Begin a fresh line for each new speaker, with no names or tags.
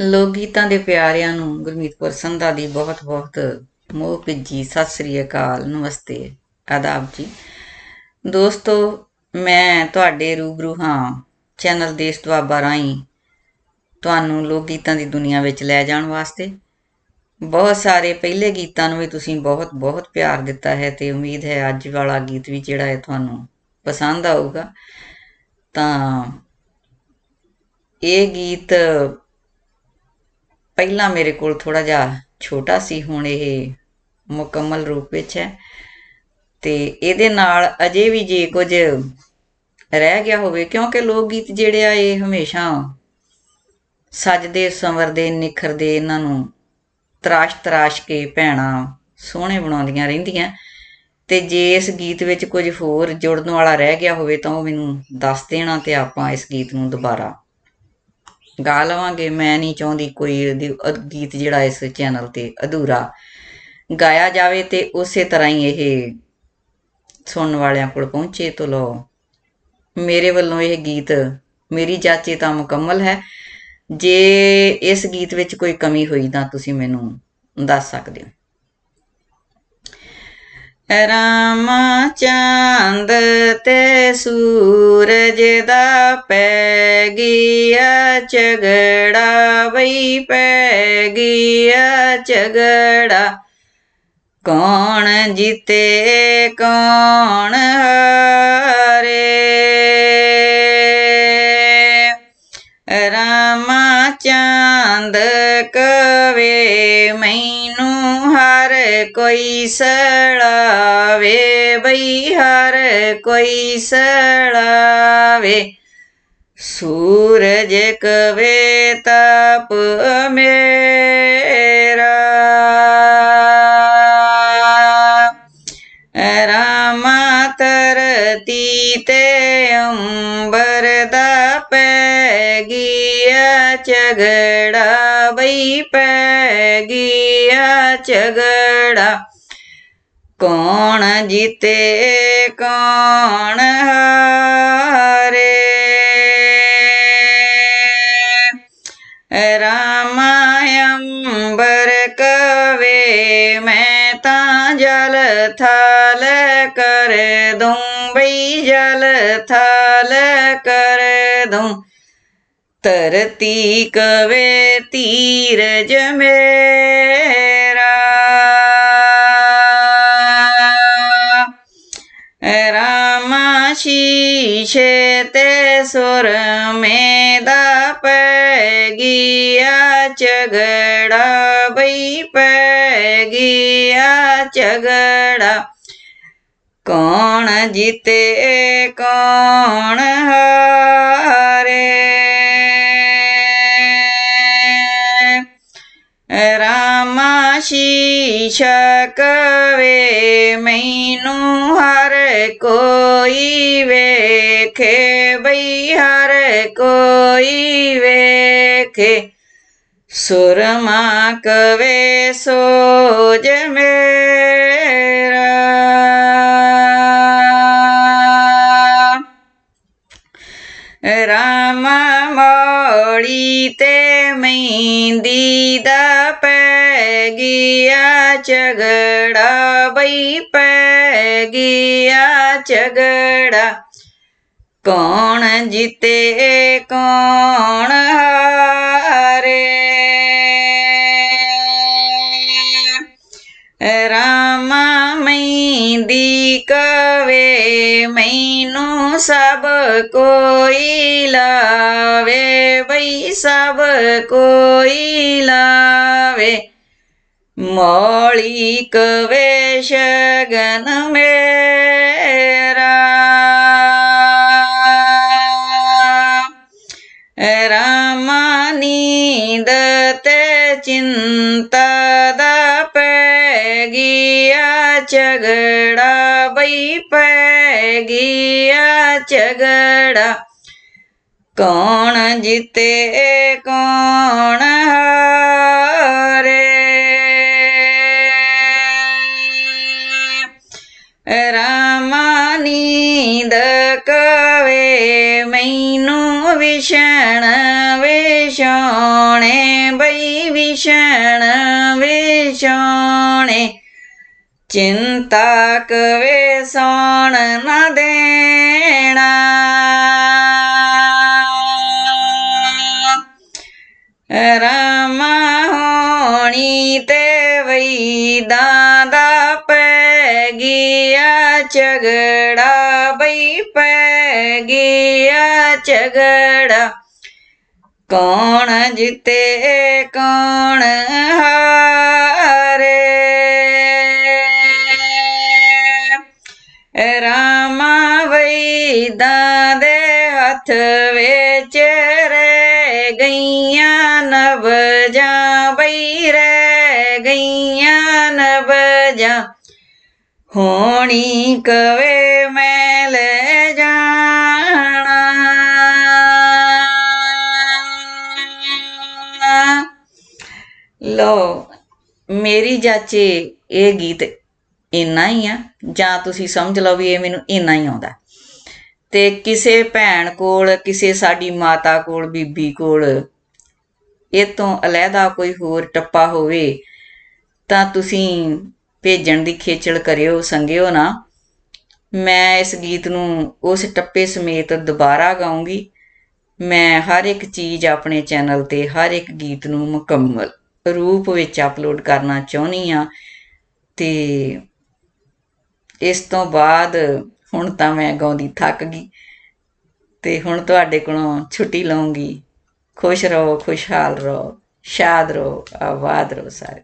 ਲੋਕ ਗੀਤਾਂ ਦੇ ਪਿਆਰਿਆਂ ਨੂੰ ਗੁਰਮੀਤ ਕੌਰ ਸੰਧਾ ਦੀ ਬਹੁਤ ਬਹੁਤ ਮੋਹ ਭਿੱਜੀ। ਸਤਿ ਸ੍ਰੀ ਅਕਾਲ, ਨਮਸਤੇ, ਆਦਾਬ ਜੀ। ਦੋਸਤੋ, ਮੈਂ ਤੁਹਾਡੇ ਰੂਬਰੂ ਹਾਂ। ਚੈਨਲ ਦੇਸ਼ ਦੁਆਬਾ ਰਾਹੀਂ ਤੁਹਾਨੂੰ ਲੋਕ ਗੀਤਾਂ ਦੀ ਦੁਨੀਆ ਵਿੱਚ ਲੈ ਜਾਣ ਵਾਸਤੇ। ਬਹੁਤ ਸਾਰੇ ਪਹਿਲੇ ਗੀਤਾਂ ਨੂੰ ਵੀ ਤੁਸੀਂ ਬਹੁਤ ਬਹੁਤ ਪਿਆਰ ਦਿੱਤਾ ਹੈ ਤੇ ਉਮੀਦ ਹੈ ਅੱਜ ਵਾਲਾ ਗੀਤ ਵੀ ਜਿਹੜਾ ਹੈ ਤੁਹਾਨੂੰ ਪਸੰਦ ਆਊਗਾ। ਤਾਂ ਇਹ ਗੀਤ ਪਹਿਲਾਂ ਮੇਰੇ ਕੋਲ ਥੋੜ੍ਹਾ ਜਿਹਾ ਛੋਟਾ ਸੀ, ਹੁਣ ਇਹ ਮੁਕੰਮਲ ਰੂਪ ਵਿੱਚ ਹੈ। ਤੇ ਇਹਦੇ ਨਾਲ ਅਜੇ ਵੀ ਜੇ ਕੁਝ ਰਹਿ ਗਿਆ ਹੋਵੇ, ਕਿਉਂਕਿ ਲੋਕ ਗੀਤ ਜਿਹੜੇ ਆ, ਇਹ ਹਮੇਸ਼ਾ ਸਜਦੇ, ਸੰਵਰਦੇ, ਨਿਖਰਦੇ, ਇਹਨਾਂ ਨੂੰ ਤਰਾਸ਼ ਤਰਾਸ਼ ਕੇ ਭੈਣਾ ਸੋਹਣੇ ਬਣਾਉਂਦੀਆਂ ਰਹਿੰਦੀਆਂ। ਤੇ ਜੇ ਇਸ ਗੀਤ ਵਿੱਚ ਕੁਝ ਹੋਰ ਜੁੜਨ ਵਾਲਾ ਰਹਿ ਗਿਆ ਹੋਵੇ, ਤਾਂ ਉਹ ਮੈਨੂੰ ਦੱਸ ਦੇਣਾ ਤੇ ਆਪਾਂ ਇਸ ਗੀਤ ਨੂੰ ਦੁਬਾਰਾ ਗਾ ਲਵਾਂਗੇ, ਮੈਂ ਨਹੀਂ ਚਾਹੁੰਦੀ ਕੋਈ ਗੀਤ ਜਿਹੜਾ ਇਸ ਚੈਨਲ ਤੇ ਅਧੂਰਾ ਗਾਇਆ ਜਾਵੇ ਤੇ ਉਸੇ ਤਰ੍ਹਾਂ ਹੀ ਇਹ ਸੁਣਨ ਵਾਲਿਆਂ ਕੋਲ ਪਹੁੰਚੇ ਤੋਂ ਲੋ ਮੇਰੇ ਵੱਲੋਂ ਇਹ ਗੀਤ ਮੇਰੀ ਜਾਚੇ ਤਾਂ ਮੁਕੰਮਲ ਹੈ। ਜੇ ਇਸ ਗੀਤ ਵਿੱਚ ਕੋਈ ਕਮੀ ਹੋਈ ਤਾਂ ਤੁਸੀਂ ਮੈਨੂੰ ਦੱਸ ਸਕਦੇ ਹੋ। ਰਾਮਾ ਚੰਦ ਤੇ ਸੂਰਜ ਦਾ ਪੈ ਗਿਆ, ਝਗੜਾ ਬਈ ਪੈ ਗਿਆ, ਝਗੜਾ। ਕੌਣ ਜਿੱਤੇ, ਕੌਣ ਹਾਰੇ? ਰਾਮਾ ਚੰਦ ਕਵੇ ਮੈਨੂੰ ਕੋਈ ਸੜਾਵੇ ਬਈ ਹਰ ਕੋਈ ਸੜਾਵੇ ਸੂਰਜ ਕਵੇ ਤਪ ਮੇਰਾ। ਰਾਮਾ ਤਰਤੀ ਤੇ ਅੰਬਰ ਦਾ ਪੈ ਝਗੜਾ ਬਈ ਪੈ ਗਿਆ ਝਗੜਾ। ਕੌਣ ਜੀਤੇ, ਕੌਣ ਹਾਰੇ? ਰਾਮਾਇੰਬਰ ਕਵੇ, ਮੈਂ ਤਾਂ ਜਲ ਥਾਲ ਕਰ ਦੂੰ ਬਈ, ਜਲ ਥਾਲ ਕਰ ਦੂੰ। ਧਰਤੀ ਕਵੇ ਧੀਰਜ ਮੇਰਾ। ਰਾਮਾ ਸ਼ੀਸ਼ੇ ਤੇ ਸੁਰ ਮੇਦਾ ਪੈ ਗਿਆ ਝਗੜਾ ਬਈ ਪੈ ਗਿਆ ਝਗੜਾ। ਕੌਣ ਜਿੱਤੇ, ਕੌਣ ਹਾਰੇ ਛਕਵੇ ਕਵੇ ਮੈਨੂੰ ਹਰ ਕੋਈ ਵੇਖੇ ਬਈ, ਹਰ ਕੋਈ ਵੇਖੇ। ਸੁਰਮਾ ਕਵੇ, ਸੋਜ ਮੇਰਾ। ਰਾਮ ਮੋੜੀ ਤੇ ਮਹਿੰਦੀ ਦਾ ਪੈ ਗਿਆ ਝਗੜਾ ਬਈ ਪੈ ਗਿਆ ਝਗੜਾ। ਕੌਣ ਜਿੱਤੇ, ਕੌਣ ਹਾਰੇ। ਰਾਮਾ ਮਹਿੰਦੀ ਕਵੇ ਮੈਨੂੰ ਸਭ ਕੋਈ ਲਾਵੇ। ਬਈ ਸਭ ਕੋਈ ਲਾਵੇ। ਮੋਲੀ ਕਵੇ ਸ਼ਗਨ ਮੇਰਾ। ਰਾਮਾ ਨੀਂਦ ਤੇ ਚਿੰਤਾ ਦਾ ਪੈ ਗਿਆ, ਝਗੜਾ ਬਈ ਪੈ ਗਿਆ, ਝਗੜਾ ਕੌਣ ਜਿੱਤੇ, ਕੌਣ ਹਾਰੇ। ਰਾਮਾ ਨੀਂਦ ਕਵੇ ਮੈਨੂੰ ਵਿਸ਼ਣ ਵਿਛੋਣੇ ਬਈ ਵਿਸ਼ਣ ਵਿਛੋਣੇ ਚਿੰਤਾ ਕਵੇ ਸੌਣ ਨਾ ਦੇਣਾ ਰਮਾ ਹੋਣੀ ਤੇ ਵਈਦਾਂ ਦਾ ਪੈ ਗਿਆ ਝਗੜਾ ਬਈ ਪੈ ਗਿਆ ਝਗੜਾ। ਕੌਣ ਜਿੱਤੇ, ਕੌਣ ਹਾਰੇ। ਰਾਮਾ ਵੈਦਾਂ ਦੇ ਹੱਥ ਵਿੱਚ ਰਹਿ ਗਈਆਂ, ਨਵ ਜਾ ਬਈ ਰਹਿ ਗਈਆਂ। ਹੋਣੀ ਕਵੇ ਮੈਂ ਲੈ ਜਾਣਾ। ਲੋ ਮੇਰੀ ਜਾਚੇ, ਇਹ ਗੀਤ ਇੰਨਾ ਹੀ ਆ, ਜਾਂ ਤੁਸੀਂ ਸਮਝ ਲਓ ਵੀ ਇਹ ਮੈਨੂੰ ਇੰਨਾ ਹੀ ਆਉਂਦਾ। ਤੇ ਕਿਸੇ ਭੈਣ ਕੋਲ, ਕਿਸੇ ਸਾਡੀ ਮਾਤਾ ਕੋਲ, ਬੀਬੀ ਕੋਲ, ਇਹ ਤੋਂ ਅਲੱਗਾ ਕੋਈ ਹੋਰ ਟੱਪਾ ਹੋਵੇ, ਤਾਂ ਤੁਸੀਂ ਭੇਜਣ ਦੀ ਖੇਚਲ ਕਰਿਓ, ਸੰਗਿਓ ਨਾ। ਮੈਂ ਇਸ ਗੀਤ ਨੂੰ ਉਸ ਟੱਪੇ ਸਮੇਤ ਦੁਬਾਰਾ ਗਾਉਂਗੀ। ਮੈਂ ਹਰ ਇੱਕ ਚੀਜ਼ ਆਪਣੇ ਚੈਨਲ ਤੇ, ਹਰ ਇੱਕ ਗੀਤ ਨੂੰ ਮੁਕੰਮਲ ਰੂਪ ਵਿੱਚ ਅਪਲੋਡ ਕਰਨਾ ਚਾਹੁੰਦੀ ਆ ਤੇ ਇਸ ਤੋਂ ਬਾਅਦ ਹੁਣ ਤਾਂ ਮੈਂ ਗਾਉਂਦੀ ਥੱਕ ਗਈ। ਤੇ ਹੁਣ ਤੁਹਾਡੇ ਕੋਲੋਂ ਛੁੱਟੀ ਲਵਾਂਗੀ ਖੁਸ਼ ਰਹੋ, ਖੁਸ਼ਹਾਲ ਰਹੋ, ਸ਼ਾਦ ਰਹੋ, ਆਬਾਦ ਰਹੋ ਸਾਰੇ।